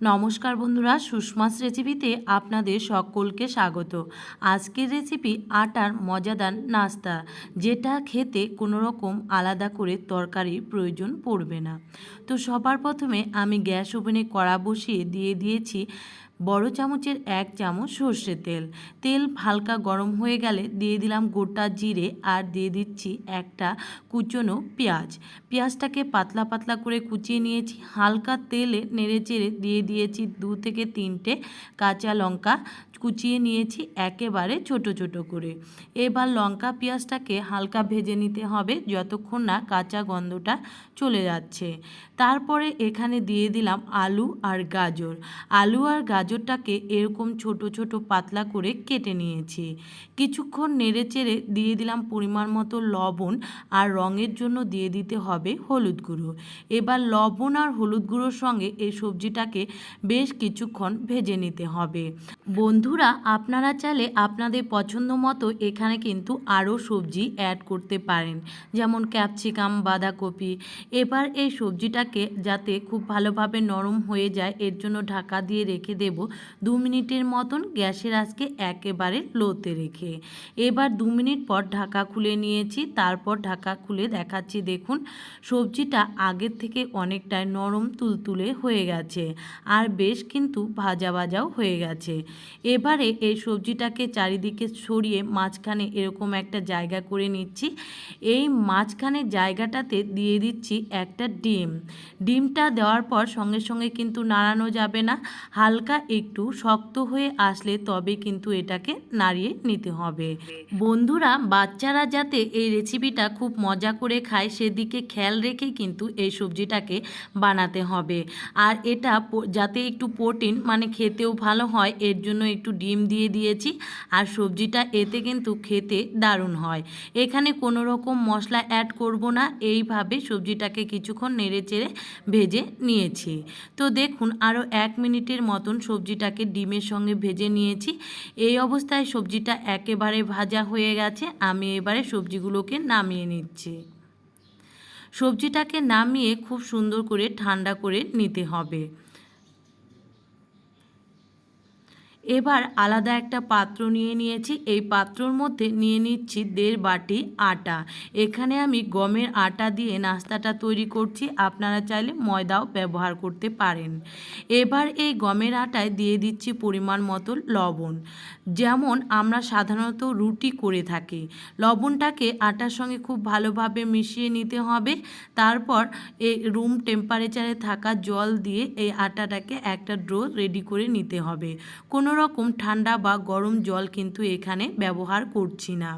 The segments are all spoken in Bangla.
নমস্কার বন্ধুরা সুষমাস রেসিপিতে আপনাদের সকলকে স্বাগত। আজকের রেসিপি আটার মজাদার নাস্তা, যেটা খেতে কোনো রকম আলাদা করে তরকারির প্রয়োজন পড়বে না। তো সবার প্রথমে আমি গ্যাস ওভেনে কড়া বসিয়ে দিয়ে দিয়েছি বড় চামচের এক চামচ সর্ষের তেল। তেল হালকা গরম হয়ে গেলে দিয়ে দিলাম গোটা জিরে আর দিয়ে দিচ্ছি একটা কুচনো পেঁয়াজ। পেঁয়াজটাকে পাতলা পাতলা করে কুচিয়ে নিয়েছি। হালকা তেলে নেড়ে চেড়ে দিয়ে দিয়েছি দু থেকে তিনটে কাঁচা লঙ্কা। কুচিয়ে নিয়েছি একেবারে ছোট ছোট করে। এবার লঙ্কা পেঁয়াজটাকে হালকা ভেজে নিতে হবে যতক্ষণ না কাঁচা গন্ধটা চলে যাচ্ছে। তারপরে এখানে দিয়ে দিলাম আলু আর গাজর। আলু আর গাজরটাকে এরকম ছোট ছোট পাতলা করে কেটে নিয়েছি। কিছুক্ষণ নেড়ে চেড়ে দিয়ে দিলাম পরিমাণ মতো লবণ আর রঙের জন্য দিয়ে দিতে হবে হলুদ গুঁড়ো। এবার লবণ আর হলুদ গুঁড়োর সঙ্গে এই সবজিটাকে বেশ কিছুক্ষণ ভেজে নিতে হবে। বন্ধুরা, আপনারা চাইলে আপনাদের পছন্দ মতো এখানে কিন্তু আরও সবজি অ্যাড করতে পারেন, যেমন ক্যাপসিকাম, বাঁধাকপি। এবার এই সবজিটাকে যাতে খুব ভালোভাবে নরম হয়ে যায়, এর জন্য ঢাকা দিয়ে রেখে দেব দু মিনিটের মতন গ্যাসের আজকে একেবারে লোতে রেখে। এবার দু মিনিট পর ঢাকা খুলে নিয়েছি, তারপর ঢাকা খুলে দেখাচ্ছি। দেখুন, সবজিটা আগের থেকে অনেকটাই নরম তুলতুলে হয়ে গেছে আর বেশ কিন্তু ভাজা ভাজাও হয়ে গেছে। এবারে এই সবজিটাকে চারিদিকে সরিয়ে মাঝখানে এরকম একটা জায়গা করে নিচ্ছি। এই মাঝখানে জায়গাটাতে দিয়ে দিচ্ছি একটা ডিম। ডিমটা দেওয়ার পর সঙ্গে সঙ্গে কিন্তু নাড়ানো যাবে না। হালকা একটু শক্ত হয়ে আসলে তবে কিন্তু এটাকে নাড়িয়ে নিতে হবে। বন্ধুরা, বাচ্চারা যাতে এই রেসিপিটা খুব মজা করে খায়, সেদিকে খেয়াল রেখে কিন্তু এই সবজিটাকে বানাতে হবে। আর এটা যাতে একটু প্রোটিন মানে খেতেও ভালো হয়, এর জন্য একটু ডিম দিয়ে দিয়েছি। আর সবজিটা এতে কিন্তু খেতে দারুণ হয়। এখানে কোনো রকম মশলা অ্যাড করব না, এইভাবে সবজিটাকে কিছুক্ষণ নেড়ে চেড়ে ভেজে নিয়েছি। তো দেখুন আরও এক মিনিটের মতন সবজিটাকে ডিমের সঙ্গে ভেজে নিয়েছি। এই অবস্থায় সবজিটা একেবারে ভাজা হয়ে গেছে। আমি এবারে সবজিগুলোকে নামিয়ে নিচ্ছি। সবজিটাকে নামিয়ে খুব সুন্দর করে ঠান্ডা করে নিতে হবে। এবার আলাদা একটা পাত্র নিয়ে নিয়েছি। এই পাত্রর মধ্যে নিয়ে নিচ্ছি দেড় বাটি আটা। এখানে আমি গমের আটা দিয়ে নাস্তাটা তৈরি করছি। আপনারা চাইলে ময়দাও ব্যবহার করতে পারেন। এবার এই গমের আটায় দিয়ে দিচ্ছি পরিমাণ মতো লবণ। যেমন আমরা সাধারণত রুটি করে থাকি। লবণটাকে আটার সঙ্গে খুব ভালোভাবে মিশিয়ে নিতে হবে। তারপর এই রুম টেম্পারেচারে থাকা জল দিয়ে এই আটাটাকে একটা ড্রো রেডি করে নিতে হবে। কোনো রকম ঠান্ডা বা গরম জল কিন্তু এখানে ব্যবহার করছি না।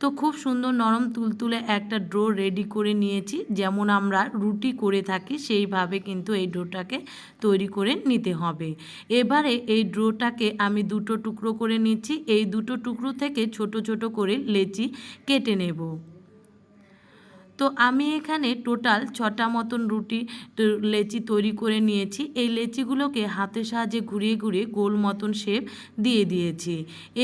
তো খুব সুন্দর নরম তুলতুলে একটা ড্রো রেডি করে নিয়েছি, যেমন আমরা রুটি করে থাকি সেইভাবে কিন্তু এই ড্রোটাকে তৈরি করে নিতে হবে। এবারে এই ড্রোটাকে আমি দুটো টুকরো করে নিচ্ছি, এই দুটো টুকরো থেকে ছোট ছোট করে লেচি কেটে নেব। তো আমি এখানে টোটাল ছটা মতন রুটি লেচি তৈরি করে নিয়েছি। এই লেচিগুলোকে হাতের সাহায্যে ঘুরিয়ে ঘুরিয়ে গোল মতন শেপ দিয়ে দিয়েছি।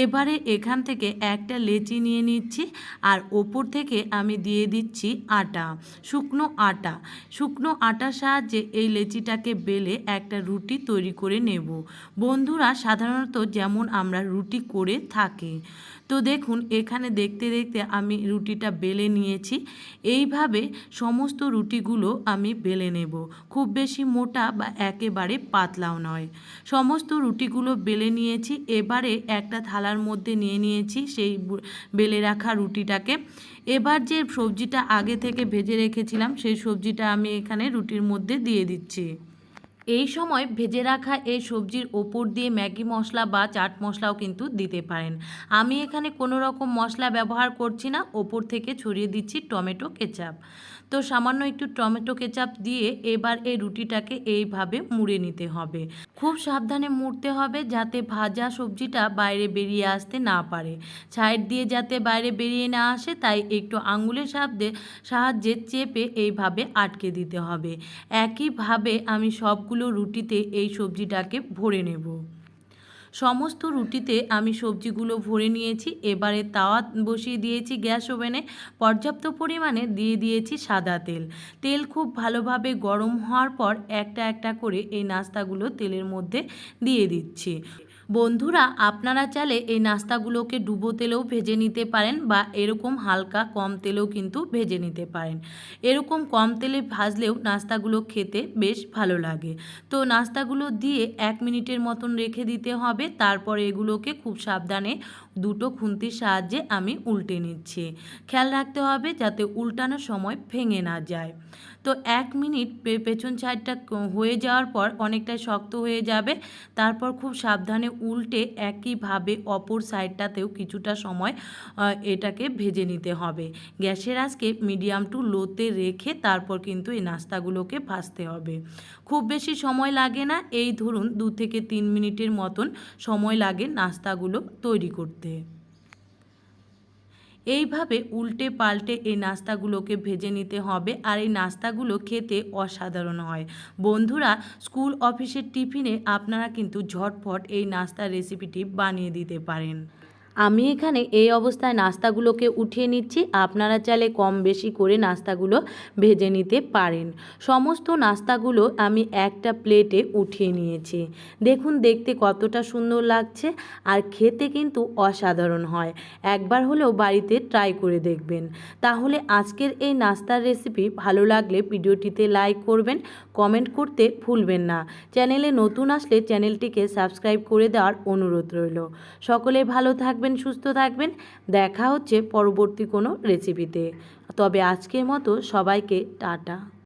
এবারে এখান থেকে একটা লেচি নিয়ে নিচ্ছি আর ওপর থেকে আমি দিয়ে দিচ্ছি আটা, শুকনো আটা। শুকনো আটার সাহায্যে এই লেচিটাকে বেলে একটা রুটি তৈরি করে নেব। বন্ধুরা, সাধারণত যেমন আমরা রুটি করে থাকি। তো দেখুন, এখানে দেখতে দেখতে আমি রুটিটা বেলে নিয়েছি। এইভাবে সমস্ত রুটিগুলো আমি বেলে নেব। খুব বেশি মোটা বা একেবারে পাতলাও নয়। সমস্ত রুটিগুলো বেলে নিয়েছি। এবারে একটা থালার মধ্যে নিয়ে নিয়েছি সেই বেলে রাখা রুটিটাকে। এবার যে সবজিটা আগে থেকে ভেজে রেখেছিলাম, সেই সবজিটা আমি এখানে রুটির মধ্যে দিয়ে দিচ্ছি। এই সময় ভেজে রাখা এই সবজির ওপর দিয়ে ম্যাগি মশলা বা চাট মশলাও কিন্তু দিতে পারেন। আমি এখানে কোনো রকম মশলা ব্যবহার করছি না, ওপর থেকে ছড়িয়ে দিচ্ছি টমেটো কেচাপ। তো সামান্য একটু টমেটো কেচাপ দিয়ে এবার এই রুটিটাকে এইভাবে মুড়ে নিতে হবে। খুব সাবধানে মুড়তে হবে যাতে ভাজা সবজিটা বাইরে বেরিয়ে আসতে না পারে। সাইড দিয়ে যাতে বাইরে বেরিয়ে না আসে, তাই একটু আঙুলের সাহায্যে সাহায্যে চেপে এইভাবে আটকে দিতে হবে। একইভাবে আমি সবগুলো রুটিতে এই সবজিটাকে ভরে নেব। সমস্ত রুটিতে আমি সবজিগুলো ভরে নিয়েছি, এবারে তাওয়া বসিয়ে দিয়েছি গ্যাস ওভেনে, পর্যাপ্ত পরিমাণে দিয়ে দিয়েছি সাদা তেল। তেল খুব ভালোভাবে গরম হওয়ার পর একটা একটা করে এই নাস্তাগুলো তেলের মধ্যে দিয়ে দিচ্ছি। বন্ধুরা, আপনারা চাইলে এই নাস্তাগুলোকে ডুবো তেলেও ভেজে নিতে পারেন বা এরকম হালকা কম তেলেও কিন্তু ভেজে নিতে পারেন। এরকম কম তেলে ভাজলেও নাস্তাগুলো খেতে বেশ ভালো লাগে। তো নাস্তাগুলো দিয়ে এক মিনিটের মতন রেখে দিতে হবে, তারপর এগুলোকে খুব সাবধানে দুটো খুন্তির সাহায্যে আমি উল্টে নিচ্ছি। খেয়াল রাখতে হবে যাতে উল্টানোর সময় ভেঙে না যায়। তো এক মিনিট পেছন সাইডটা হয়ে যাওয়ার পর অনেকটাই শক্ত হয়ে যাবে। তারপর খুব সাবধানে উল্টে একইভাবে অপর সাইডটাতেও কিছুটা সময় এটাকে ভেজে নিতে হবে। গ্যাসের আজকে মিডিয়াম টু লোতে রেখে তারপর কিন্তু এই নাস্তাগুলোকে ভাজতে হবে। খুব বেশি সময় লাগে না, এই ধরুন দু থেকে তিন মিনিটের মতন সময় লাগে নাস্তাগুলো তৈরি করতে। এইভাবে উল্টে পাল্টে এই নাস্তাগুলোকে ভেজে নিতে হবে আর এই নাস্তাগুলো খেতে অসাধারণ হয়। বন্ধুরা, স্কুল অফিসের টিফিনে আপনারা কিন্তু ঝটফট এই নাস্তার রেসিপিটি বানিয়ে দিতে পারেন। আমি এখানে এই অবস্থায় নাস্তাগুলোকে উঠিয়ে নিচ্ছি। আপনারা চাইলে কম বেশি করে নাস্তাগুলো ভেজে নিতে পারেন। সমস্ত নাস্তাগুলো আমি একটা প্লেটে উঠিয়ে নিয়েছি। দেখুন, দেখতে কতটা সুন্দর লাগছে আর খেতে কিন্তু অসাধারণ হয়। একবার হলেও বাড়িতে ট্রাই করে দেখবেন। তাহলে আজকের এই নাস্তার রেসিপি ভালো লাগলে ভিডিওটিতে লাইক করবেন, কমেন্ট করতে ভুলবেন না। চ্যানেলে নতুন আসলে চ্যানেলটিকে সাবস্ক্রাইব করে দেওয়ার অনুরোধ রইল। সকলে ভালো থাকবেন সুস্থ থাকবেন। দেখা হচ্ছে পরবর্তী কোনো রেসিপিতে তবে আজকের মতো সবাইকে টাটা।